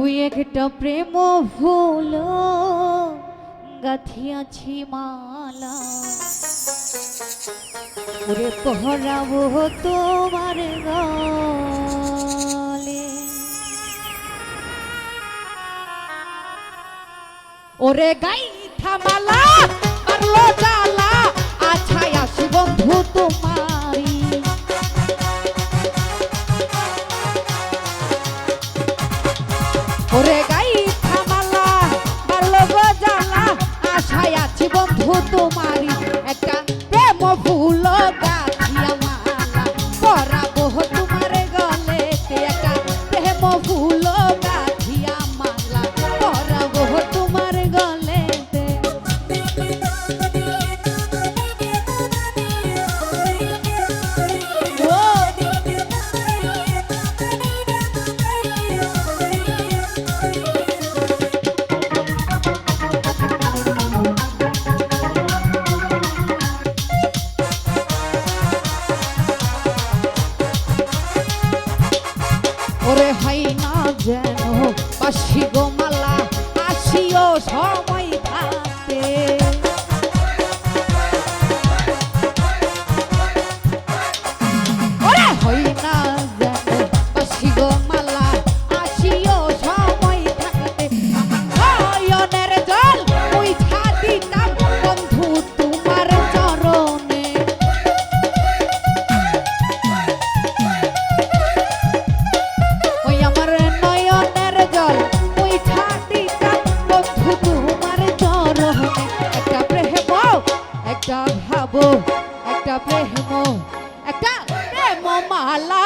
ওই একটা প্রেম ফুল গাথিয়াছি মালা ওরে পহরাবো তোমার গলে। ওরে গাই থামালা ফুল একটা ভাবো একটা প্রেম একটা প্রেম মালা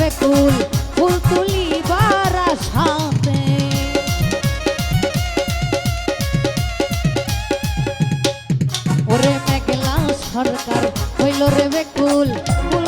বেকুল ফুল তুলিবার আশাতে। ওরে রে বেকুল ফুল